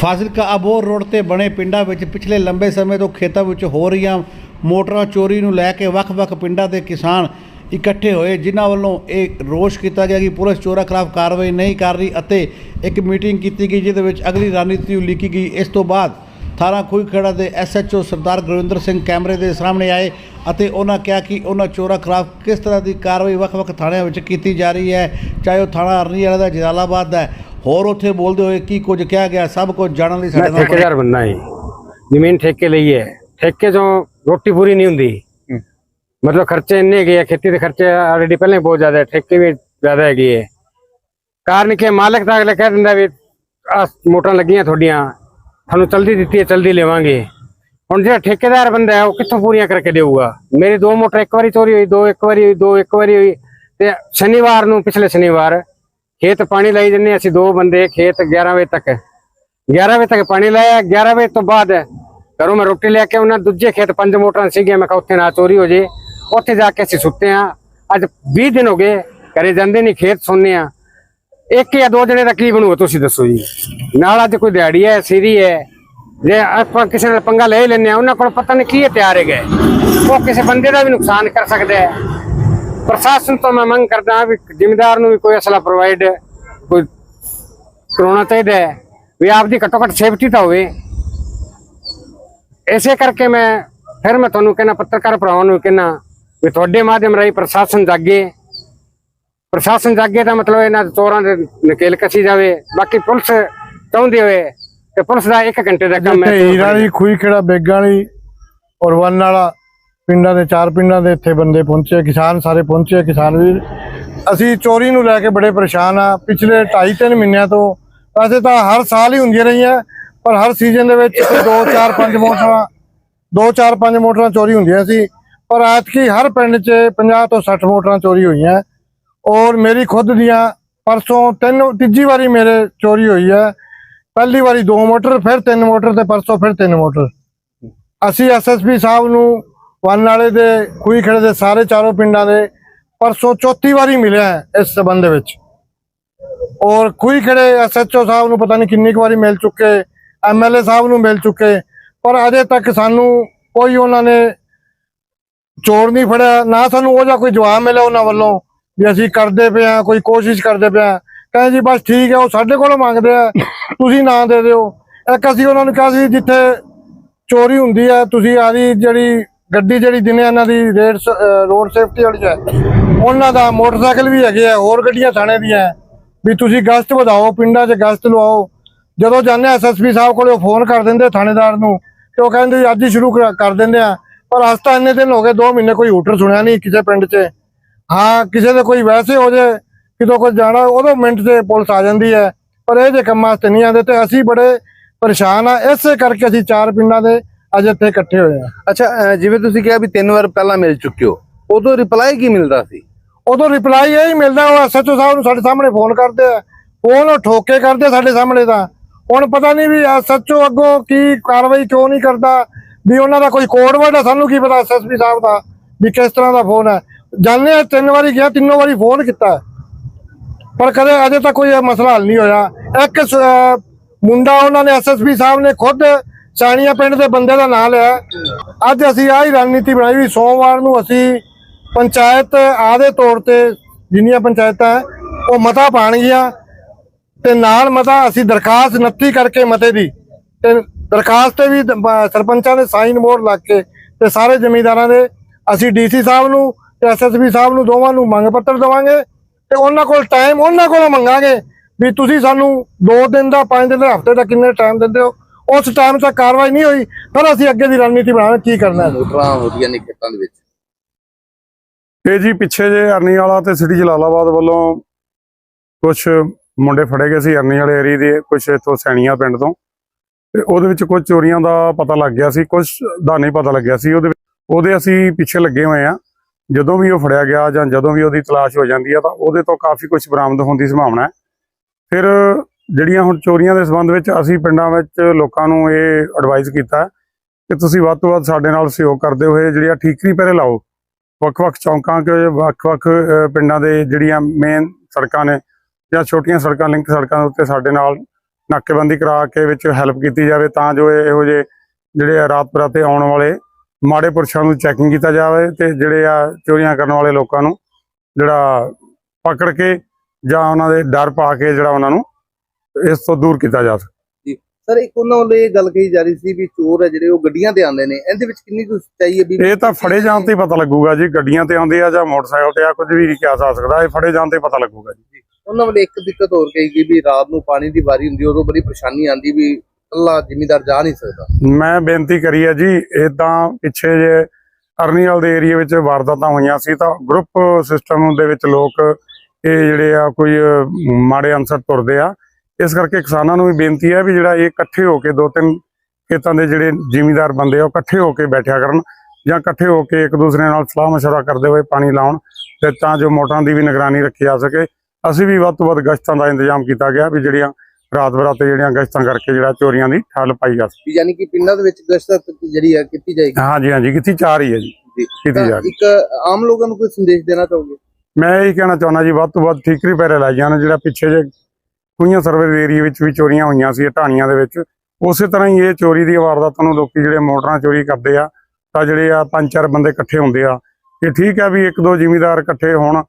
Fazilka Abohar road ਤੇ ਬਣੇ ਪਿੰਡਾਂ ਵਿੱਚ ਪਿਛਲੇ ਲੰਬੇ ਸਮੇਂ ਤੋਂ ਖੇਤਾਂ ਵਿੱਚ ਹੋ ਰਹੀਆਂ ਮੋਟਰਾਂ ਚੋਰੀ ਨੂੰ ਲੈ ਕੇ ਵੱਖ-ਵੱਖ ਪਿੰਡਾਂ ਦੇ ਕਿਸਾਨ ਇਕੱਠੇ ਹੋਏ, ਜਿਨ੍ਹਾਂ ਵੱਲੋਂ ਇਹ ਰੋਸ਼ ਕੀਤਾ ਗਿਆ ਕਿ ਪੁਲਿਸ ਚੋਰਾਂ ਖਿਲਾਫ ਕਾਰਵਾਈ ਨਹੀਂ ਕਰ ਰਹੀ ਅਤੇ ਇੱਕ ਮੀਟਿੰਗ ਕੀਤੀ ਗਈ, ਜਿਹਦੇ ਵਿੱਚ ਅਗਲੀ ਰਣਨੀਤੀ ਉਲੀਕੀ ਗਈ। ਇਸ ਤੋਂ ਬਾਅਦ ਥਾਣਾ ਖੂਹਖੇੜਾ ਦੇ ਐਸਐਚਓ ਸਰਦਾਰ ਗੁਰਵਿੰਦਰ ਸਿੰਘ ਕੈਮਰੇ ਦੇ ਸਾਹਮਣੇ ਆਏ ਅਤੇ ਉਹਨਾਂ ਕਿਹਾ ਕਿ ਉਹਨਾਂ ਚੋਰਾਂ ਖਿਲਾਫ ਕਿਸ ਤਰ੍ਹਾਂ ਦੀ ਕਾਰਵਾਈ ਵੱਖ-ਵੱਖ ਥਾਣਿਆਂ ਵਿੱਚ ਕੀਤੀ ਜਾ ਰਹੀ ਹੈ, ਚਾਹੇ ਉਹ ਥਾਣਾ ਅਰਨੀ ਵਾਲਾ ਦਾ, ਜਲਾਲਾਬਾਦ ਦਾ ਹੋਰ ਉੱਥੇ ਬੋਲਦੇ ਹੋਏ ਕੀ ਕੁਝ ਕਿਹਾ ਗਿਆ? ਸਭ ਕੁਝ ਜਾਣਨ ਲਈ ਮੈਂ ਸਾਡੇ ਨਾਲ ਠੇਕੇਦਾਰ ਬੰਦਾ ਹੈ। ਜ਼ਮੀਨ ਠੇਕੇ ਲਈ ਹੈ। ਠੇਕੇ ਚੋਂ ਰੋਟੀ ਪੂਰੀ ਨਹੀਂ ਹੁੰਦੀ। ਮਤਲਬ ਖਰਚੇ ਇੰਨੇ ਗਏ ਆ, ਖੇਤੀ ਦੇ ਖਰਚੇ ਆਲਰੇਡੀ ਪਹਿਲਾਂ ਹੀ ਬਹੁਤ ਜ਼ਿਆਦਾ ਹੈ। ਠੇਕੇ ਵੀ ਜ਼ਿਆਦਾ ਹੈਗੇ ਹੈ। ਕਾਰਨ ਕਿ ਮਾਲਕ ਤਾਂ ਅਗਲੇ ਕਹਿ ਦਿੰਦਾ ਵੀ ਆ ਮੋਟਰਾਂ ਲੱਗੀਆਂ ਤੁਹਾਡੀਆਂ। ਤੁਹਾਨੂੰ ਚਲਦੀ ਦਿੱਤੀ ਹੈ ਚਲਦੀ ਲਵਾਂਗੇ। ਹੁਣ ਜਿਹੜਾ ਠੇਕੇਦਾਰ ਬੰਦਾ ਹੈ ਉਹ ਕਿੱਥੋਂ ਪੂਰੀਆਂ ਕਰਕੇ ਦੇਊਗਾ? ਮੇਰੀ ਦੋ ਮੋਟਰ ਇੱਕ ਵਾਰੀ ਚੋਰੀ ਹੋਈ ਦੋ ਇੱਕ ਵਾਰੀ ਹੋਈ ਦੋ ਇੱਕ ਵਾਰੀ ਹੋਈ। ਤੇ ਸ਼ਨੀਵਾਰ ਨੂੰ ਪਿਛਲੇ ਸ਼ਨੀਵਾਰ ਖੇਤ ਪਾਣੀ ਲਾਈ ਜੰਨੇ ਅਸੀਂ ਦੋ ਬੰਦੇ, ਖੇਤ 11 ਵਜੇ ਤੱਕ। 11 ਵਜੇ ਤੱਕ ਪਾਣੀ ਲਾਇਆ 11 ਵਜੇ ਤੋਂ ਬਾਅਦ ਘਰੋਂ ਮੈਂ ਰੋਟੀ ਲੈ ਕੇ ਉਹਨਾਂ ਦੂਜੇ ਖੇਤ ਪੰਜ ਮੋਟਰਾਂ ਸੀਗੀਆਂ, ਮੈਂ ਕਿਹਾ ਉੱਥੇ ਨਾ ਚੋਰੀ ਹੋ ਜੇ। ਉੱਥੇ ਜਾ ਕੇ ਅਸੀਂ ਸੁੱਤੇ ਆ ਅੱਜ 20 ਦਿਨ ਹੋ ਗਏ, ਘਰੇ ਜਾਂਦੇ ਨਹੀਂ, ਖੇਤ ਸੁਣਨੇ ਆ ਇੱਕ ਜਾਂ ਦੋ ਜਣੇ ਦਾ ਕੀ ਬਣੂ ਤੁਸੀਂ ਦੱਸੋ ਜੀ? ਨਾਲ ਅੱਜ ਕੋਈ ਦਿਹਾੜੀ ਹੈ, ਸੀਰੀ ਹੈ, ਜੇ ਆਪਾਂ ਕਿਸੇ ਨਾਲ ਪੰਗਾ ਲੈ ਹੀ ਲੈਂਦੇ ਆ ਉਹਨਾਂ ਕੋਲ ਪਤਾ ਨਹੀਂ ਕੀ ਹੈ ਤਿਆਰ ਹੈਗੇ। ਉਹ ਕਿਸੇ ਬੰਦੇ ਦਾ ਵੀ ਨੁਕਸਾਨ ਕਰ ਸਕਦਾ ਹੈ। ਪ੍ਰਸ਼ਾਸਨ ਤੋਂ ਮੈਂ ਮੰਗ ਕਰਦਾ ਵੀ ਜ਼ਿਮੀਦਾਰ ਨੂੰ ਵੀ ਕੋਈ ਅਸਲਾ ਪ੍ਰੋਵਾਈਡ ਕੋਈ ਕਰਾਉਣਾ ਚਾਹੀਦਾ ਹੈ, ਵੀ ਆਪਦੀ ਘੱਟੋ ਘੱਟ ਸੇਫਟੀ ਤਾਂ ਹੋਵੇ। ਐਸੇ ਕਰਕੇ ਮੈਂ ਫਿਰ ਮੈਂ ਤੁਹਾਨੂੰ ਕਹਿੰਦਾ, ਪੱਤਰਕਾਰ ਭਰਾਵਾਂ ਨੂੰ ਕਹਿੰਦਾ ਵੀ ਤੁਹਾਡੇ ਮਾਧਿਅਮ ਰਾਹੀਂ ਪ੍ਰਸ਼ਾਸਨ ਜਾਗੇ। ਪ੍ਰਸ਼ਾਸਨ ਜਾਗੇ ਦਾ ਮਤਲਬ ਇਹਨਾਂ ਚੋਰਾਂ ਦੇ ਨਕੇਲ ਕਸੀ ਜਾਵੇ। ਬਾਕੀ ਪੁਲਿਸ ਚਾਹੁੰਦੀ ਹੋਵੇ ਤੇ ਪੁਲਿਸ ਦਾ 1 ਘੰਟੇ ਦਾ ਕੰਮ ਹੈ। ਹੀਰਾ ਦੀ ਖੂਈ ਖੇੜਾ, ਬੇਗਾਂ ਵਾਲੀ ਔਰ ਵਨ ਵਾਲਾ ਪਿੰਡਾਂ ਦੇ, ਚਾਰ ਪਿੰਡਾਂ ਦੇ ਇੱਥੇ ਬੰਦੇ ਪਹੁੰਚੇ, ਕਿਸਾਨ ਸਾਰੇ ਪਹੁੰਚੇ, ਕਿਸਾਨ ਵੀਰ ਅਸੀਂ ਚੋਰੀ ਨੂੰ ਲੈ ਕੇ ਬੜੇ ਪਰੇਸ਼ਾਨ ਆ ਪਿਛਲੇ 2.5-3 ਮਹੀਨਿਆਂ ਤੋਂ ਵੈਸੇ ਤਾਂ ਹਰ ਸਾਲ ਹੀ ਹੁੰਦੀਆਂ ਰਹੀਆਂ, ਪਰ ਹਰ ਸੀਜ਼ਨ ਦੇ ਵਿੱਚ 2 4 5 ਮੋਟਰਾਂ 2 4 5 ਮੋਟਰਾਂ ਚੋਰੀ ਹੁੰਦੀਆਂ ਸੀ। ਪਰ ਐਤਕੀ ਹਰ ਪਿੰਡ 'ਚ 50 ਤੋਂ 60 ਮੋਟਰਾਂ ਚੋਰੀ ਹੋਈਆਂ। ਔਰ ਮੇਰੀ ਖੁਦ ਦੀਆਂ ਪਰਸੋਂ ਤਿੰਨ, ਤੀਜੀ ਵਾਰੀ ਮੇਰੇ ਚੋਰੀ ਹੋਈ ਹੈ। ਪਹਿਲੀ ਵਾਰੀ ਦੋ ਮੋਟਰ, ਫਿਰ ਤਿੰਨ ਮੋਟਰ ਤੇ ਪਰਸੋਂ ਫਿਰ ਤਿੰਨ ਮੋਟਰ। ਅਸੀਂ ਐਸਐਸਪੀ ਸਾਹਿਬ ਨੂੰ ਵਨ ਵਾਲੇ ਦੇ ਖੂਹੀ ਖੇੜੇ ਦੇ ਸਾਰੇ ਚਾਰੋਂ ਪਿੰਡਾਂ ਦੇ ਪਰਸੋਂ ਚੌਥੀ ਵਾਰੀ ਮਿਲਿਆ ਹੈ ਇਸ ਸਬੰਧ ਵਿੱਚ। ਔਰ ਖੂਹੀ ਖੇੜੇ ਐਸਐਚਓ ਸਾਹਿਬ ਨੂੰ ਪਤਾ ਨਹੀਂ ਕਿੰਨੀ ਕੁ ਵਾਰੀ ਮਿਲ ਚੁੱਕੇ ਐਮਐਲਏ ਸਾਹਿਬ ਨੂੰ ਮਿਲ ਚੁੱਕੇ, ਪਰ ਅਜੇ ਤੱਕ ਸਾਨੂੰ ਕੋਈ ਉਹਨਾਂ ਨੇ ਚੋਰ ਨਹੀਂ ਫੜਿਆ, ਨਾ ਸਾਨੂੰ ਉਹ ਜਿਹਾ ਕੋਈ ਜਵਾਬ ਮਿਲਿਆ ਉਹਨਾਂ ਵੱਲੋਂ ਵੀ ਅਸੀਂ ਕਰਦੇ ਪਏ ਆ ਕੋਈ ਕੋਸ਼ਿਸ਼ ਕਰਦੇ ਪਏ ਆ ਕਹਿੰਦੇ ਜੀ ਬਸ ਠੀਕ ਹੈ, ਉਹ ਸਾਡੇ ਕੋਲੋਂ ਮੰਗਦੇ ਆ, ਤੁਸੀਂ ਨਾ ਦੇ ਦਿਓ। ਇੱਕ ਅਸੀਂ ਉਹਨਾਂ ਨੂੰ ਕਿਹਾ ਸੀ ਜਿੱਥੇ ਚੋਰੀ ਹੁੰਦੀ ਹੈ, ਤੁਸੀਂ ਆਦੀ ਜਿਹੜੀ ਗੱਡੀ ਜਿਹੜੀ ਦਿਨੇ ਇਹਨਾਂ ਦੀ ਰੇਡ ਰੋਡ ਸੇਫਟੀ ਵਾਲੀ ਹੈ, ਉਹਨਾਂ ਦਾ ਮੋਟਰਸਾਈਕਲ ਵੀ ਹੈਗੇ ਆ, ਹੋਰ ਗੱਡੀਆਂ ਥਾਣੇ ਦੀਆਂ ਵੀ ਤੁਸੀਂ ਗਸ਼ਤ ਵਧਾਓ, ਪਿੰਡਾਂ 'ਚ ਗਸ਼ਤ ਲਵਾਓ। ਜਦੋਂ ਜਾਂਦੇ ਐਸਐਸਪੀ ਸਾਹਿਬ ਕੋਲੇ ਉਹ ਫੋਨ ਕਰ ਦਿੰਦੇ ਥਾਣੇਦਾਰ ਨੂੰ ਤੇ ਉਹ ਕਹਿੰਦੇ ਅੱਜ ਹੀ ਸ਼ੁਰੂ ਕਰ ਕਰ ਦਿੰਦੇ ਆ। ਪਰ ਅੱਜ ਤਾਂ ਇੰਨੇ ਦਿਨ ਹੋ ਗਏ 2 ਮਹੀਨੇ ਕੋਈ ਹੂਟਰ ਸੁਣਿਆ ਨਹੀਂ ਕਿਸੇ ਪਿੰਡ 'ਚ। ਹਾਂ, ਕਿਸੇ ਦੇ ਕੋਈ ਵੈਸੇ ਹੋ ਜੇ, ਕਿਤੋਂ ਕੋਈ ਜਾਣਾ, ਉਦੋਂ ਮਿੰਟ ਤੇ ਪੁਲਿਸ ਆ ਜਾਂਦੀ ਹੈ। ਪਰ ਇਹ ਜੇ ਕੰਮਾਂ ਵਾਸਤੇ ਨਹੀਂ ਆਉਂਦੇ ਤੇ ਅਸੀਂ ਬੜੇ ਪਰੇਸ਼ਾਨ ਆ। ਇਸੇ ਕਰਕੇ ਅਸੀਂ ਚਾਰ ਪਿੰਡਾਂ ਦੇ ਅੱਜ ਇੱਥੇ ਇਕੱਠੇ ਹੋਏ ਆ। ਅੱਛਾ ਅਹ ਜਿਵੇਂ ਤੁਸੀਂ ਕਿਹਾ ਵੀ ਤਿੰਨ ਵਾਰ ਪਹਿਲਾਂ ਮਿਲ ਚੁੱਕੇ ਹੋ ਉਦੋਂ ਰਿਪਲਾਈ ਕੀ ਮਿਲਦਾ ਸੀ? ਉਦੋਂ ਰਿਪਲਾਈ ਇਹ ਹੀ ਮਿਲਦਾ ਉਹ ਐਸਐਚਓ ਸਾਹਿਬ ਨੂੰ ਸਾਡੇ ਸਾਹਮਣੇ ਫੋਨ ਕਰਦੇ ਆ। ਫੋਨ ਉਹ ਠੋਕੇ ਕਰਦੇ ਸਾਡੇ ਸਾਹਮਣੇ ਤਾਂ। ਹੁਣ ਪਤਾ ਨਹੀਂ ਵੀ ਐਸਐਚਓ ਅੱਗੋਂ ਕੀ ਕਾਰਵਾਈ ਕਿਉਂ ਨਹੀਂ ਕਰਦਾ ਵੀ ਉਹਨਾਂ ਦਾ ਕੋਈ ਕੋਡ ਵਰਡ ਆ ਸਾਨੂੰ ਕੀ ਪਤਾ ਐਸਐਸਪੀ ਸਾਹਿਬ ਦਾ ਵੀ ਕਿਸ ਤਰ੍ਹਾਂ ਦਾ ਫੋਨ ਹੈ ਜਾਣਦੇ ਆ ਤਿੰਨ ਵਾਰੀ ਗਿਆ ਤਿੰਨੋਂ ਵਾਰੀ ਫੋਨ ਕੀਤਾ। ਪਰ ਕਦੇ ਅਜੇ ਤੱਕ ਕੋਈ ਇਹ ਮਸਲਾ ਹੱਲ ਨਹੀਂ ਹੋਇਆ। ਇੱਕ ਸ- ਮੁੰਡਾ ਉਹਨਾਂ ਨੇ ਐਸਐਸਪੀ ਸਾਹਿਬ ਨੇ ਖੁਦ ਸਾਣੀਆ ਪਿੰਡ ਦੇ ਬੰਦੇ ਦਾ ਨਾਂ ਲਿਆ। ਅੱਜ ਅਸੀਂ ਆਹ ਹੀ ਰਣਨੀਤੀ ਬਣਾਈ ਵੀ ਸੋਮਵਾਰ ਨੂੰ ਅਸੀਂ ਪੰਚਾਇਤ ਆਦੇ ਤੌਰ ਤੇ ਜਿੰਨੀਆਂ ਪੰਚਾਇਤਾਂ ਹੈ, ਉਹ ਮਤਾ ਪਾਣਗੀਆਂ ਤੇ ਨਾਲ ਮਤਾ ਅਸੀਂ ਦਰਖਾਸਤ ਨੱਤੀ ਕਰਕੇ ਮਤੇ ਦੀ ਤੇ ਦਰਖਾਸਤ ਤੇ ਵੀ ਸਰਪੰਚਾਂ ਦੇ ਸਾਈਨ ਮੋਹਰ ਲੱਗ ਕੇ ਤੇ ਸਾਰੇ ਜ਼ਮੀਂਦਾਰਾਂ ਦੇ ਅਸੀਂ ਡੀਸੀ ਸਾਹਿਬ ਨੂੰ ਤੇ ਐਸਐਸਪੀ ਸਾਹਿਬ ਨੂੰ ਦੋਵਾਂ ਨੂੰ ਮੰਗ ਪੱਤਰ ਦੇਵਾਂਗੇ ਤੇ ਉਹਨਾਂ ਕੋਲ ਟਾਈਮ ਉਹਨਾਂ ਕੋਲੋਂ ਮੰਗਾਂਗੇ ਵੀ ਤੁਸੀਂ ਸਾਨੂੰ 2 ਦਿਨ ਦਾ 5 ਦਿਨ ਦਾ ਹਫ਼ਤੇ ਦਾ ਕਿੰਨੇ ਟਾਈਮ ਦਿੰਦੇ ਹੋ? ਉਸ ਟਾਈਮ ਤੱਕ ਕਾਰਵਾਈ ਨਹੀਂ ਹੋਈ ਫਿਰ ਅਸੀਂ ਅੱਗੇ ਦੀ ਰਣਨੀਤੀ ਬਣਾਵਾਂਗੇ ਕੀ ਕਰਨਾ ਹੈ। ਮੋਟਰਾਂ ਹੁੰਦੀਆਂ ਨੇ ਖੇਤਾਂ ਦੇ ਵਿੱਚ। ਇਹ ਜੀ ਪਿੱਛੇ ਜੇ ਅਰਨੀ ਵਾਲਾ ਤੇ ਸਿਟੀ ਜਲਾਲਾਬਾਦ ਵੱਲੋਂ ਕੁਝ ਮੁੰਡੇ ਫੜੇ ਗਏ ਸੀ ਅਰਨੀ ਵਾਲੇ ਏਰੀਏ ਦੇ ਕੁਝ ਇਥੋਂ ਸੈਣੀਆਂ ਪਿੰਡ ਤੋਂ। ਤੇ ਉਹਦੇ ਵਿੱਚ ਕੁਝ ਚੋਰੀਆਂ ਦਾ ਪਤਾ ਲੱਗ ਗਿਆ ਸੀ ਕੁਝ ਦਾ ਨਹੀਂ ਪਤਾ ਲੱਗਿਆ ਸੀ। ਉਹਦੇ ਉਹਦੇ ਅਸੀਂ ਪਿੱਛੇ ਲੱਗੇ ਹੋਏ ਆ ਜਦੋਂ ਵੀ ਉਹ ਫੜਿਆ ਗਿਆ ਜਾਂ ਜਦੋਂ ਵੀ ਉਹਦੀ ਤਲਾਸ਼ ਹੋ ਜਾਂਦੀ ਆ ਤਾਂ ਉਹਦੇ ਤੋਂ ਕਾਫੀ ਕੁਝ ਬਰਾਮਦ ਹੋਣ ਦੀ ਸੰਭਾਵਨਾ ਹੈ। ਫਿਰ ਜਿਹੜੀਆਂ ਹੁਣ ਚੋਰੀਆਂ ਦੇ ਸੰਬੰਧ ਵਿੱਚ ਅਸੀਂ ਪਿੰਡਾਂ ਵਿੱਚ ਲੋਕਾਂ ਨੂੰ ਇਹ ਐਡਵਾਈਸ ਕੀਤਾ ਕਿ ਤੁਸੀਂ ਵੱਧ ਤੋਂ ਵੱਧ ਸਾਡੇ ਨਾਲ ਸਹਿਯੋਗ ਕਰਦੇ ਹੋਏ ਜਿਹੜੀਆਂ ਠੀਕਰੀ ਪਹਿਰੇ ਲਾਓ। ਵੱਖ-ਵੱਖ ਚੌਂਕਾਂ ਕੇ ਵੱਖ-ਵੱਖ ਪਿੰਡਾਂ ਦੇ ਜਿਹੜੀਆਂ ਮੇਨ ਸੜਕਾਂ ਨੇ ਜਾਂ ਛੋਟੀਆਂ ਸੜਕਾਂ ਲਿੰਕ ਸੜਕਾਂ ਦੇ ਉੱਤੇ ਸਾਡੇ ਨਾਲ ਨਾਕੇਬੰਦੀ ਕਰਾ ਕੇ ਵਿੱਚ ਹੈਲਪ ਕੀਤੀ ਜਾਵੇ ਤਾਂ ਜੋ ਇਹੋ ਜਿਹੇ ਜਿਹੜੇ ਆ ਰਾਤ ਬਰਾਤੇ ਆਉਣ ਵਾਲੇ ਮਾੜੇ ਪੁਰਸ਼ਾਂ ਨੂੰ ਚੈਕਿੰਗ ਕੀਤਾ ਜਾਵੇ ਤੇ ਜਿਹੜੇ ਆ ਚੋਰੀਆਂ ਕਰਨ ਵਾਲੇ ਲੋਕਾਂ ਨੂੰ ਜਿਹੜਾ ਪਕੜ ਕੇ ਜਾਂ ਉਹਨਾਂ ਦੇ ਡਰ ਪਾ ਕੇ ਜਿਹੜਾ ਉਹਨਾਂ ਨੂੰ ਇਸ ਤੋਂ ਦੂਰ ਕੀਤਾ ਜਾ ਸਕੇ। ਸਰ ਇੱਕ ਉਹਨਾਂ ਵੱਲੋਂ ਇਹ ਗੱਲ ਕਹੀ ਜਾ ਰਹੀ ਸੀ ਵੀ ਚੋਰ ਹੈ ਜਿਹੜੇ ਉਹ ਗੱਡੀਆਂ ਤੇ ਆਉਂਦੇ ਨੇ। ਇਹਦੇ ਵਿੱਚ ਕਿੰਨੀ ਕੁ ਸੱਚਾਈ ਹੈ ਵੀ ਇਹ ਤਾਂ ਫੜੇ ਜਾਣ ਤੇ ਹੀ ਪਤਾ ਲੱਗੂਗਾ ਜੀ ਗੱਡੀਆਂ ਤੇ ਆਉਂਦੇ ਆ ਜਾਂ ਮੋਟਰਸਾਈਕਲ ਤੇ ਆ ਕੁਝ ਵੀ ਨਹੀਂ ਕਿਹਾ ਜਾ ਸਕਦਾ। ਇਹ ਫੜੇ ਜਾਣ ਤੇ ਪਤਾ ਲੱਗੂਗਾ ਜੀ। ਉਹਨਾਂ ਵੱਲੋਂ ਇੱਕ ਦਿੱਕਤ ਹੋਰ ਕਹੀ ਗਈ ਵੀ ਰਾਤ ਨੂੰ ਪਾਣੀ ਦੀ ਵਾਰੀ ਹੁੰਦੀ ਉਦੋਂ ਬੜੀ ਪਰੇਸ਼ਾਨੀ ਆਉਂਦੀ ਵੀ ਇਕੱਲਾ ਜ਼ਿਮੀਦਾਰ ਜਾ ਨਹੀਂ ਸਕਦਾ। ਮੈਂ ਬੇਨਤੀ ਕਰੀ ਹੈ ਜੀ ਇਦਾਂ ਪਿੱਛੇ ਜੇ ਅਰਨੀਵਾਲ ਦੇ ਏਰੀਆ ਵਿੱਚ ਵਾਰਦਾਤਾਂ ਹੋਈਆਂ ਸੀ ਤਾਂ ਗਰੁੱਪ ਸਿਸਟਮ ਦੇ ਵਿੱਚ ਲੋਕ ਇਹ ਜਿਹੜੇ ਆ ਕੋਈ ਮਾੜੇ ਅਨਸਰ ਤੁਰਦੇ ਆ। ਇਸ ਕਰਕੇ ਕਿਸਾਨਾਂ ਨੂੰ ਵੀ ਬੇਨਤੀ ਹੈ ਵੀ ਜਿਹੜਾ ਇਹ ਇਕੱਠੇ ਹੋ ਕੇ ਦੋ ਤਿੰਨ ਖੇਤਾਂ ਦੇ ਜਿਹੜੇ ਜ਼ਿਮੀਂਦਾਰ ਬੰਦੇ ਆ ਉਹ ਇਕੱਠੇ ਹੋ ਕੇ ਬੈਠਿਆ ਕਰਨ ਜਾਂ ਇਕੱਠੇ ਹੋ ਕੇ ਇੱਕ ਦੂਸਰੇ ਨਾਲ ਸਲਾਹ ਮਸ਼ਵਰਾ ਕਰਦੇ ਹੋਏ ਪਾਣੀ ਲਾਉਣ ਤੇ ਤਾਂ ਜੋ ਮੋਟਰਾਂ ਦੀ ਵੀ ਨਿਗਰਾਨੀ ਰੱਖੀ ਜਾ ਸਕੇ। ਅਸੀਂ ਵੀ ਵੱਧ ਤੋਂ ਵੱਧ ਗਸ਼ਤਾਂ ਦਾ ਇੰਤਜ਼ਾਮ ਕੀਤਾ ਗਿਆ ਵੀ ਜਿਹੜੀਆਂ ਰਾਤ ਬਰਾਤੇ ਜਿਹੜੀਆਂ ਗਸ਼ਤਾਂ ਕਰਕੇ ਜਿਹੜਾ ਚੋਰੀਆਂ ਦੀ ਠੱਲ ਪਾਈ ਜਾ ਸਕੇ। ਯਾਨੀ ਕਿ ਪਿੰਡਾਂ ਦੇ ਵਿੱਚ ਗਸ਼ਤ ਜਿਹੜੀ ਹੈ ਕੀਤੀ ਜਾਏਗੀ? ਹਾਂਜੀ ਹਾਂਜੀ ਕਿੱਥੇ ਚਾਰ ਹੀ ਹੈ ਜੀ। ਕੀਤੀ ਜਾ ਇੱਕ ਆਮ ਲੋਕਾਂ ਨੂੰ ਕੋਈ ਸੰਦੇਸ਼ ਦੇਣਾ ਚਾਹੋਗੇ? ਮੈਂ ਇਹ ਕਹਿਣਾ ਚਾਹੁੰਦਾ ਜੀ ਵੱਧ ਤੋਂ ਵੱਧ ਠੀਕਰੀ ਪੈਰੇ ਲਾਈ ਜਾਣ ਜਿਹੜਾ ਪਿੱਛੇ ਜੇ ਕੁਈਆਂ ਸਰਵੇ ਏਰੀਆ ਵਿੱਚ ਵੀ ਚੋਰੀਆਂ ਹੋਈਆਂ ਸੀ ਢਾਣੀਆਂ ਦੇ ਵਿੱਚ। ਉਸੇ ਤਰ੍ਹਾਂ ਹੀ ਇਹ ਚੋਰੀ ਦੀ ਵਾਰਦਾਤਾਂ ਨੂੰ ਲੋਕੀ ਜਿਹੜੇ ਮੋਟਰਾਂ ਚੋਰੀ ਕਰਦੇ ਆ ਤਾਂ ਜਿਹੜੇ ਆ ਪੰਜ ਚਾਰ ਬੰਦੇ ਇਕੱਠੇ ਹੁੰਦੇ ਆ। ਇਹ ਠੀਕ ਹੈ ਵੀ ਇੱਕ ਦੋ ਜ਼ਿਮੀਂਦਾਰ ਇਕੱਠੇ ਹੋਣ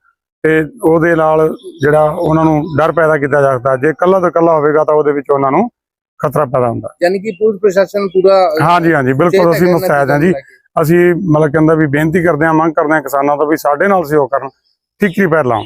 ਤੇ ਉਹਦੇ ਨਾਲ ਜਿਹੜਾ ਉਹਨਾਂ ਨੂੰ ਡਰ ਪੈਦਾ ਕੀਤਾ ਜਾ ਸਕਦਾ। ਜੇ ਇਕੱਲਾ ਤੋਂ ਇਕੱਲਾ ਹੋਵੇਗਾ ਤਾਂ ਉਹਦੇ ਵਿੱਚ ਉਹਨਾਂ ਨੂੰ ਖਤਰਾ ਪੈਦਾ ਹੁੰਦਾ। ਯਾਨੀ ਕਿ ਪੁਲਿਸ ਪ੍ਰਸ਼ਾਸਨ ਪੂਰਾ ਹਾਂਜੀ ਹਾਂਜੀ ਬਿਲਕੁਲ ਅਸੀਂ ਮੁਸਤੈਦ ਹਾਂ ਜੀ। ਅਸੀਂ ਮਤਲਬ ਕਹਿੰਦਾ ਵੀ ਬੇਨਤੀ ਕਰਦੇ ਹਾਂ ਮੰਗ ਕਰਦੇ ਹਾਂ ਕਿਸਾਨਾਂ ਤੋਂ ਵੀ ਸਾਡੇ ਨਾਲ ਸਹਿਯੋਗ ਕਰਨ। ਠੀਕਰੀ ਪੈਰ ਲਾਉਣ